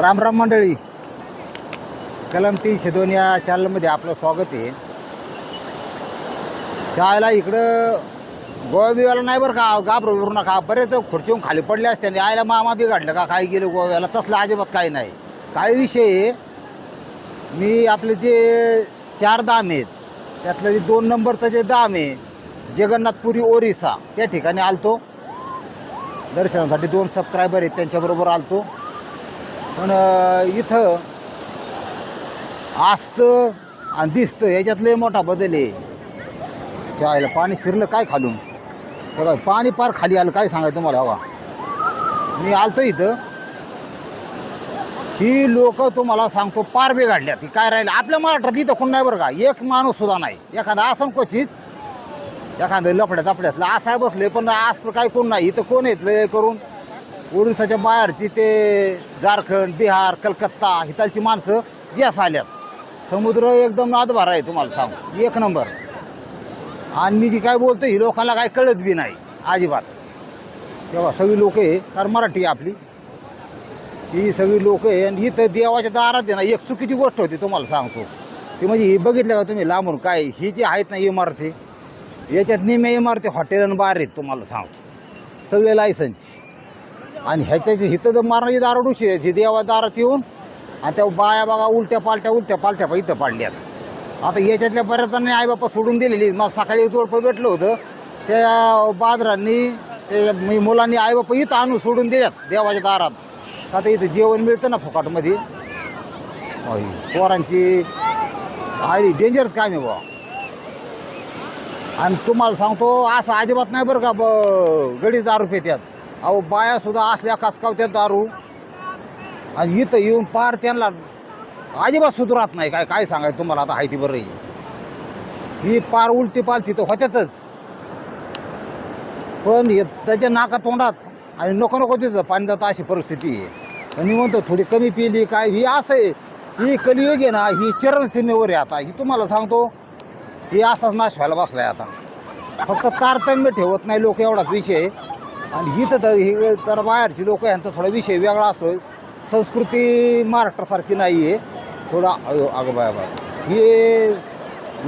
राम राम मंडळी. कलम तीनशे दोन या चॅनलमध्ये आपलं स्वागत आहे. त्याला इकडं गोवा बिवाला नाही बरं का घाबरू बिरू नका. बरेच खुर्चीहून खाली पडले असते आणि आयला मामा बिघडलं का काय गेलं गोव्याला? तसलं अजिबात काही नाही. काय विषय आहे. मी आपले जे चार दाम आहेत त्यातलं जे दोन नंबरचं जे दाम आहे जगन्नाथपुरी ओरिसा त्या ठिकाणी आलतो. दर्शनासाठी दोन सबस्क्रायबर आहेत त्यांच्याबरोबर आलतो. पण इथं असतं आणि दिसतं याच्यातलं मोठा बदल आहे. त्याला पाणी शिरलं काय खालून? बघा पाणी पार खाली आलं काय सांगायचं तुम्हाला हवा? मी आलतो इथं. ही लोक तुम्हाला सांगतो पार बिघाडल्या ती काय राहिलं? आपल्या महाराष्ट्रात इथं कोण नाही बरं का? एक माणूस सुद्धा नाही. एखादा असं क्वचित एखादं लफड्या चपड्यातलं असाय बसले पण असं काय कोण नाही. इथं कोण येतलं करून? ओरिसाच्या बाहेरची ते झारखंड बिहार कलकत्ता हितालची माणसं गॅस आल्यात. समुद्र एकदम नादभार आहे तुम्हाला सांग. एक नंबर. आणि मी जी काय बोलतो ही लोकांना काय कळत बी नाही अजिबात. तेव्हा सगळी लोक आहे कारण मराठी आपली. ही सगळी लोक आहे आणि इथं देवाच्या दारात आहे ना एक चुकीची गोष्ट होती तुम्हाला सांगतो. ती म्हणजे ही बघितलं का तुम्ही लांबून? काय ही जी आहेत ना इमारती याच्यात निम्या इमारती हॉटेल आणि बार आहेत तुम्हाला सांगतो. सगळे लायसनची आणि ह्याच्या हिथं जर मारणारी दारोडूशी आहे जी देवा दारात येऊन आणि त्या बाया बघा उलट्या पालट्या उलट्या पालट्या पा इथं पाडल्यात आता याच्यातल्या बऱ्याच जणांनी आईबापा सोडून दिलेली मला सकाळी जोडपं भेटलं होतं. त्या बाजरांनी ते मी मुलांनी आईबापा इथं आणून सोडून दिल्यात देवाच्या दारात. आता इथं जेवण मिळतं ना फुकाटमध्ये. पोरांची आई डेंजरस काम आहे बुवा. आणि तुम्हाला सांगतो असं अजिबात नाही बरं का ब गडी दारू पेत्यात अहो बायासुद्धा असल्या कासकावत्यात दारू. आणि इथं येऊन पार त्यांना अजिबात सुधरत नाही. काय काय सांगायचं तुम्हाला? आता हायती बरं आहे. ही पार उलटी पालती तर होत्यातच. पण हे त्याच्या नाका तोंडात आणि नको नको तिथं पाणी जातं अशी परिस्थिती आहे. आणि मी म्हणतो थोडी कमी पिली काय? ही असं आहे. ही कलियुग आहे ना ही चरणसीमेवर आहे आता. ही तुम्हाला सांगतो ही असाच नाश व्हायला बसलाय आता. फक्त तारतम्य ठेवत नाही लोक एवढाच विषय आहे. आणि ही तर ही तर बाहेरची लोक यांचा थोडा विषय वेगळा असतो संस्कृती महाराष्ट्रासारखी नाही आहे थोडा अयो अगं बाय हे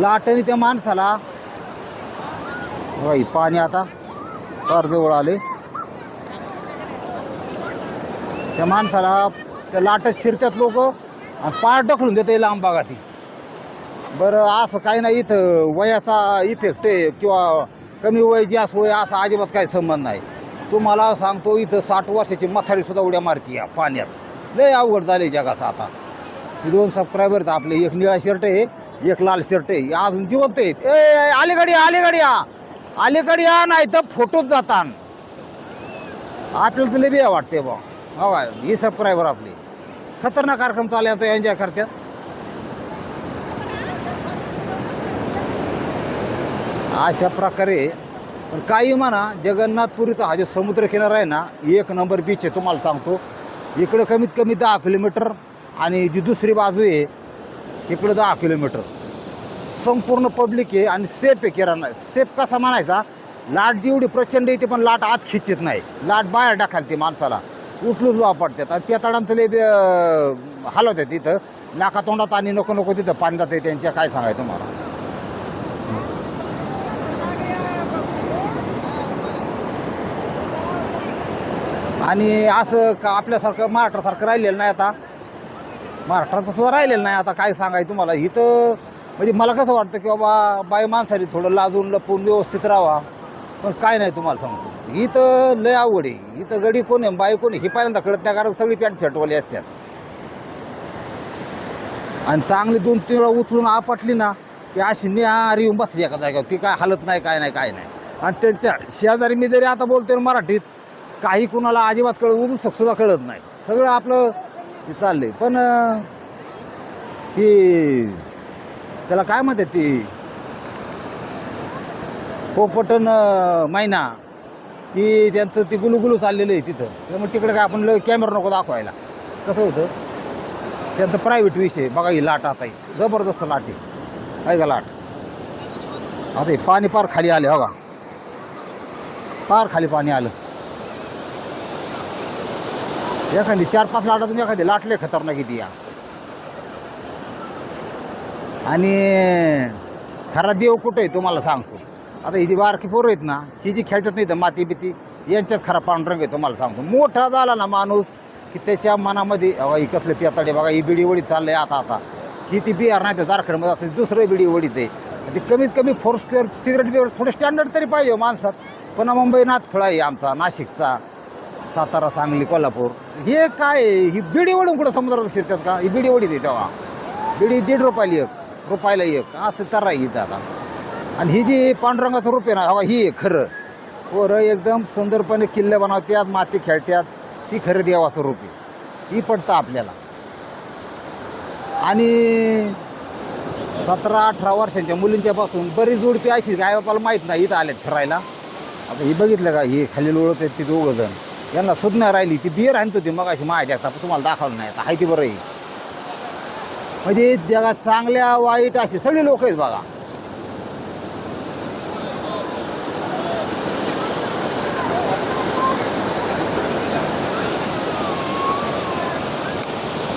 लाटणी त्या माणसाला बाई पाणी आता फार जवळ आले त्या माणसाला त्या लाटत शिरतात लोक आणि पार ढकलून देते लांब बागाती बरं असं काही नाही इथं वयाचा इफेक्ट आहे किंवा कमी वय जास्त वय असा अजिबात काही संबंध नाही. तुम्हाला सांगतो इथं साठ वर्षाची म्हातारी सुद्धा उड्या मारती या पाण्यात. लय अवघड झाले जगाचं आता. दोन सबस्क्रायबर आहेत आपले एक निळा शर्ट आहे एक लाल शर्ट आहे. हे अजून जिवंत आहेत. ए अलीकडे या, अलीकडे या. अलीकडे या नाही तर फोटोच जातात आपल्याला तुला बी वाटते बा हवा हे सबस्क्रायबर आपली. खतरनाक कार्यक्रम चालू आहे आता एन्जॉय करतात अशा प्रकारे पण काही म्हणा जगन्नाथपुरीचा हा जो समुद्र किनारा आहे ना एक नंबर बीच आहे तुम्हाला सांगतो. इकडं कमीत कमी दहा किलोमीटर आणि जी दुसरी बाजू आहे इकडं दहा किलोमीटर. संपूर्ण पब्लिक आहे आणि सेफ आहे किराणा. सेफ कसा म्हणायचा? लाट जेवढी प्रचंड येते पण लाट आत खिचत नाही. लाट बाहेर टाकाल माणसाला. उचलूच वापरतात. आणि पेताडांचं लय बे- हलवतात तिथं. नाका तोंडात आणि नको नको तिथं पाणी जाते त्यांच्या. काय सांगायचं तुम्हाला? आणि असं का आपल्यासारखं महाराष्ट्रासारखं राहिलेलं नाही आता. महाराष्ट्रात सुद्धा राहिलेलं नाही आता काय सांगाय तुम्हाला? इथं म्हणजे मला कसं वाटतं की बाबा बाई माणसाने थोडं लाजून लपून व्यवस्थित राहावा. पण काय नाही तुम्हाला सांगतो. इथं लय आवड आहे. इथं गडी कोण आहे बाई कोण आहे हे पहिल्यांदा कळत नाही कारण सगळी पॅन्ट शर्टवाली असतात. आणि चांगली दोन तीन वेळा उचलून आपटली ना की अशी निहार येऊन बसली एका जागेवर. ती काय हालत नाही काय नाही काय नाही. आणि त्यांच्या शेजारी मी जरी आता बोलतोय मराठीत काही कुणाला अजिबात कळवून उदू सुद्धा कळत नाही. सगळं आपलं चाललंय. पण ती त्याला काय म्हणते ती? पोपटन मैना ती त्यांचं ती गुलुगुलू चाललेलं आहे तिथं. त्यामुळे तिकडे काय आपण कॅमेरा नको दाखवायला. कसं होतं? त्यांचं प्रायव्हेट विषय बघा ही लाट आता ही. जबरदस्त लाट आहे. आहे का लाट? आता हे पाणी पार खाली आले हो का पार खाली पाणी आलं. एखादी चार पाच लाटातून एखादी लाटले खतरनाक किती या. आणि खरा देव कुठं आहे तुम्हाला सांगतो. आता ही जी बारकी पोरं आहेत ना ही जी खेळतात नाही तर माती बिती यांच्यात खरा पांढरंग आहे तुम्हाला सांगतो. मोठा झाला ना माणूस की त्याच्या मनामध्ये ही कसले पेताडे बघा ही बिडी वडीत आहे आता आता. ही ती बिहार नाही तर झारखंडमध्ये असं दुसरं बिडी वडीत आहे. ते कमीत कमी फोर स्क्वेअर सिगरेट बिगरेट थोडं स्टँडर्ड तरी पाहिजे हो माणसात. पण मुंबई नाथखोळा आहे आमचा नाशिकचा. सातारा सांगली कोल्हापूर. हे काय आहे? ही बिडी वडून कुठं समुद्रात शिरतात का? ही बिडी वडी आहे तेव्हा. बिडी दीड रुपयाला एक रुपयाला एक. असं तर इथं आता. आणि ही जी पांडुरंगाचं रूप आहे ना हवा ही आहे खरं. पोरं एकदम सुंदरपणे किल्ले बनवतात माती खेळतात. ती खरं देवाचं रूप आहे. ही पडतं आपल्याला. आणि सतरा अठरा वर्षांच्या मुलींच्यापासून बरीच जोडपी अशी गायबापाला माहीत नाही इथं आल्यात फिरायला. आता ही बघितलं का? ही खाली उडत आहेत ती दोघं जण. यांना सुज्ञा राहिली ती बियर आणत होती मग अशी माहिती आता तुम्हाला दाखवलं नाही. आता हाय ती बरं आहे म्हणजे जगात चांगल्या वाईट असे सगळे लोक आहेत बघा.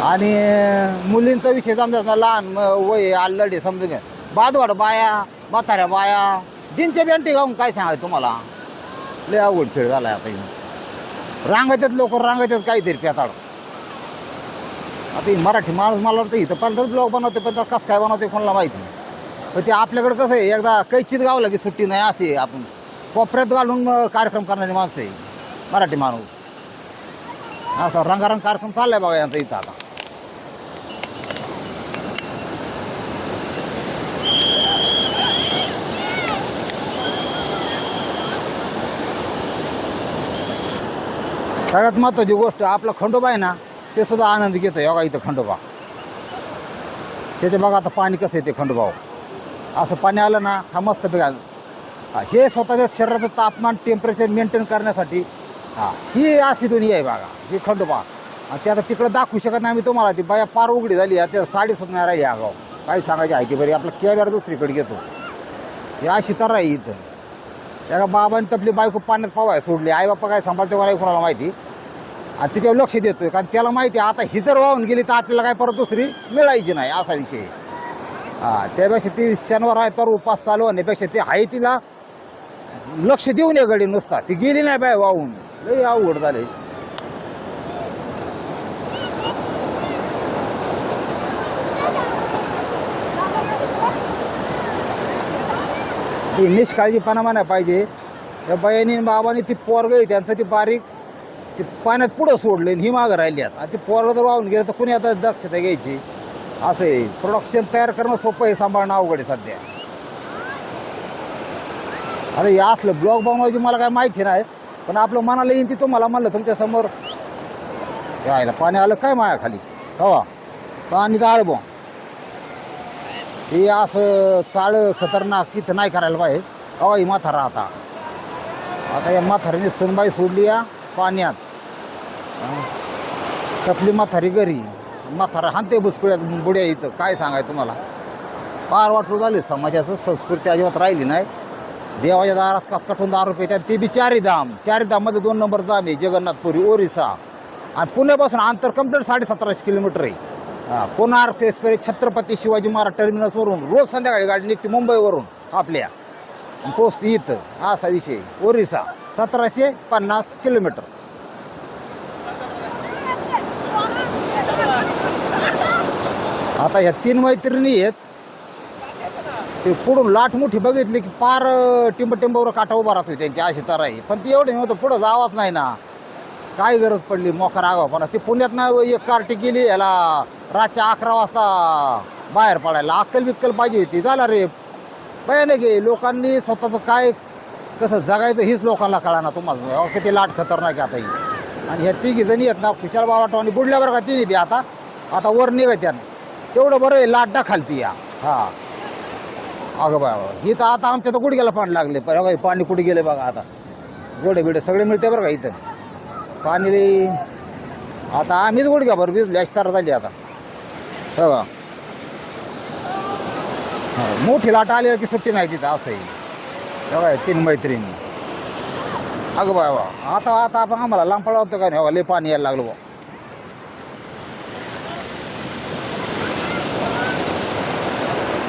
आणि मुलींचा विषय समजा ना लहान म- वय आल्लडे समजून घ्या. बादवाड बाया म्हाताऱ्या बाया जिंचे बेंटी गाऊन काय सांगाय तुम्हाला? लय अवघड खेळ झाला आता रांगत आहेत लोक रांगायच्यात काहीतरी पेताळ. आता ही मराठी माणूस मला वाटतं इथं पण ब्लॉग बनवते पण कसं काय बनवते कोणाला माहिती नाही. पण ते आपल्याकडे कसं आहे एकदा कैचित गावला की सुट्टी नाही असे आहे आपण. कोपऱ्यात घालून मग कार्यक्रम करणारी माणसं आहे मराठी माणूस. असा रंगारंग कार्यक्रम चाललाय बघा यांचा इथं आता. सगळ्यात महत्त्वाची गोष्ट आपला खंडोबा आहे ना ते सुद्धा आनंद घेतो. योगा इथं खंडोबा. त्याचे बघा आता पाणी कसं येते खंडोबा. असं पाणी आलं ना हा मस्त बघा हा, हे स्वतःच्या शरीराचं तापमान टेम्परेचर मेंटेन करण्यासाठी हा ही अशी दुनिया आहे बघा ही खंडोबा. आणि ते आता तिकडं दाखवू शकत नाही आम्ही तुम्हाला. ती बाया पार उघडी झाली आता साडी सुद्धा नाही राहिली आगाव. काही सांगायची आहे की बरी आपला कॅमेरा दुसरीकडे घेतो. ही अशी तर आहे इथं. एका बाबांनी तपली बायको पाण्यात पवाय सोडली. आई बाप्पा काय सांभाळते मला कोणाला माहिती? आणि तिच्यावर लक्ष देतोय. कारण त्याला माहिती आहे, आता ही जर वाहून गेली तर आपल्याला काय परत दुसरी मिळायची नाही असा विषय हा त्यापेक्षा ती शनिवार आहे तर उपास चालू होण्यापेक्षा ते आहे तिला लक्ष देऊन या गडी नुसता. ती गेली नाही बाय वाहून. लई अवघड झाले ती निष्काळजीपणा म्हणा पाहिजे. त्या बयानी आणि बाबांनी ती पोरग आहे त्यांचं ती बारीक ती पाण्यात पुढं सोडले ही मागं राहिली आता. आणि ती पोरग जर वाहून गेलं तर कुणी आता दक्षता घ्यायची? असं आहे. प्रोडक्शन तयार करणं सोपं आहे सांभाळणं अवघड आहे सध्या. आता हे असलं ब्लॉग बनवायची मला काय माहिती नाही पण आपलं मनाला येईन ती तुम्हाला म्हणलं तुमच्यासमोर यायला पाणी आलं काय माया खाली हवा. पाणी तर आलं बुवा. हे असं चाळं खतरनाक तिथं नाही करायला पाहिजे. अवा ही म्हातारा आता. आता या म्हातारीने सुनबाई सोडली या पाण्यात. हं. टपली म्हातारी घरी? म्हातारा हानते बुचकुळ्यात बुड्या इथं. काय सांगाय तुम्हाला? फार वाटू झाले. समाजाचं संस्कृती अजिबात राहिली नाही. देवाच्या दारात कसकटून दारू पेट्यात ते बी चारी धाम दोन नंबर धाम आहे. जगन्नाथपुरी ओरिसा. आणि पुण्यापासून अंतर कंप्लीट साडेसतराशे किलोमीटर आहे. हा, कोणार्क एक्सप्रेस छत्रपती शिवाजी महाराज टर्मिनसवरून रोज संध्याकाळी गाडी निघते मुंबईवरून आपल्या. पोस्ट पोचते इथं. असा विषय. ओरिसा सतराशे पन्नास किलोमीटर. आता ह्या तीन मैत्रिणी आहेत. ते पुढून लाट मोठी बघितली की पार टिंब टिंबावर काटा उभा राहतोय त्यांची अशी तर आहे पण ती एवढी नव्हतं. पुढं जावाच नाही ना. काय गरज पडली मोकार रागावपणा ती पुण्यात ना एक कार्टी गेली याला रातच्या अकरा वाजता बाहेर पडायला. अक्कल बिक्कल पाहिजे होती. झाला रे. नाही गे लोकांनी स्वतःचं काय कसं जगायचं हीच लोकांना कळा ना तुम्हाला. अहो, किती लाट खतरनाक आता ही. आणि ह्या तिघी जणी आहेत ना खुशाल बाबा आणि बुडल्यावर का तिने बी आता. आता वर निघत तेवढं बरं आहे लाट खालती या. हा. अगं बाबा ही तर आता आमच्या तर गुडघ्याला पाणी लागले पण पाणी कुठे गेले बघा आता. गोडे बिडे सगळे मिळते बरं का इथं. पाणी रे आता आम्हीच गुडघ्या भर भिजले अशी तर झाली आता. हो का? हो, मोठी लाट आली की सुट्टी नाही तिथं असं बघा हो तीन मैत्रिणी. अगं बाबा आता आता आपण आम्हाला लांब पडला का नाही? हो लई पाणी यायला लागलो बा.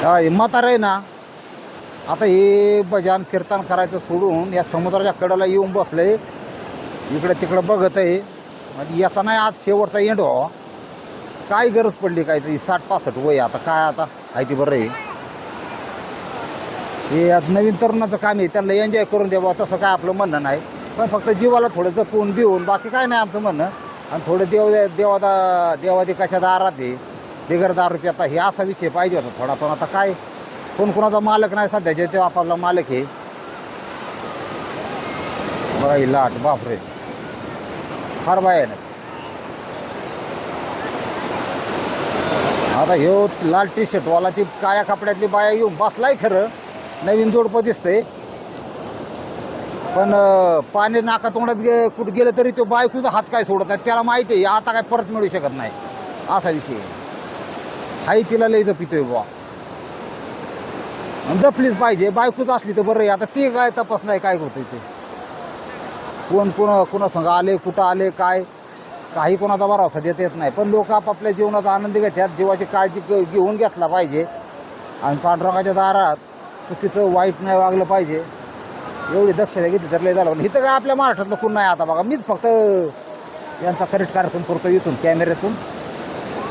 हा, आहे ना आता हे भजन कीर्तन करायचं सोडून या समुद्राच्या कडेला येऊन बसले इकडं तिकडं बघत आहे. आणि याचा नाही आज शेवटचा एंड व्हावा हो. काय गरज पडली काय तरी साठ पासष्ट वय आता काय आता? आहे ती बरं आहे. हे नवीन तरुणाचं काम आहे त्यांना एन्जॉय करून द्यावं तसं काय आपलं म्हणणं नाही. पण फक्त जीवाला थोडं जपून देऊन बाकी काय नाही आमचं म्हणणं. आणि थोडं देव देवादा देवादिकाच्या दारात आहे. बिगर दार रुपये आता हे असा विषय पाहिजे होता थोडा पण आता काय? कोण कोणाचा मालक नाही सध्याचे ते आपापला मालक आहे. बघा लाट बापरे. फार बाय ना आता ह्यो लाल टी शर्टवाला ती काळ्या कपड्यातली बाया येऊन बसलाय खरं. नवीन जोडपं दिसतंय. पण पाणी नाका तोंडात गे कुठं गेलं तरी तो बायकोचा हात काय सोडत नाही. त्याला माहिती आहे आता काय परत मिळू शकत नाही. असा विषय हाई तिला लई जपितोय बुवा. जपलीच पाहिजे. बायकोच असली तर बरं आहे. आता ते काय तपास नाही काय होतं ते? कोण कोण कोणा संघ आले कुठं आले काय? काही कोणाचा भरोसा देता येत नाही. पण लोक आपापल्या जीवनाचा आनंद घेतात जीवाची काळजी घेऊन घेतला पाहिजे. आणि पांडुरंगाच्या दारात चुकीचं वाईट नाही वागलं पाहिजे. एवढी दक्षता घेतली तर लय झालं. पण इथं काय आपल्या महाराष्ट्रातलं कोण नाही आता बघा. मीच फक्त यांचा करेक्ट कार्यक्रम करतो इथून कॅमेऱ्यातून.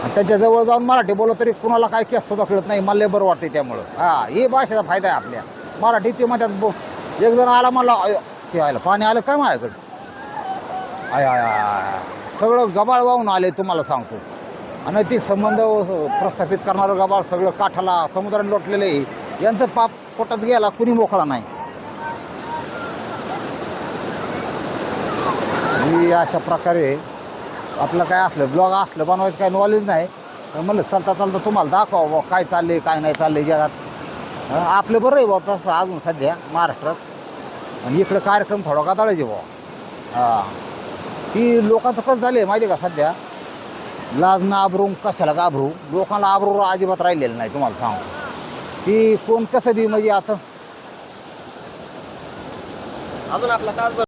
आणि त्याच्याजवळ जाऊन मराठी बोललं तरी कुणाला काय केस सुद्धा कळत नाही. मला बरं वाटते त्यामुळं. हा हे भाषेचा फायदा आहे आपल्या. मराठी ते म्हणतात एक जण आला मला ते आलं. पाणी आलं काय माझ्याकडं? आय आय आय, सगळं गबाळ वाहून आले तुम्हाला सांगतो. अनैतिक संबंध प्रस्थापित करणारं गबाळ सगळं काठाला समुद्राने लोटलेलं आहे. यांचं पाप पोटात गेला कुणी मोकळा नाही. मी अशा प्रकारे आपलं काय असलं ब्लॉग असलं बनवायचं काय नॉलेज नाही. तर म्हणलं चालता चालता तुम्हाला दाखवा बुवा काय आहे काय नाही चाललंय जगात. आपलं बरं आहे बाबा तसं अजून सध्या महाराष्ट्रात. आणि इकडं कार्यक्रम थोडा गादाळायचे बुवा. हां. ती लोकांचं कसं झालं आहे माहिती आहे का सध्या? लाज ना आबरू कशाला घाबरू लोकांना आबरू अजिबात राहिलेलं नाही तुम्हाला सांगू. ती कोण कसं बी म्हणजे आता? अजून आपला तासभर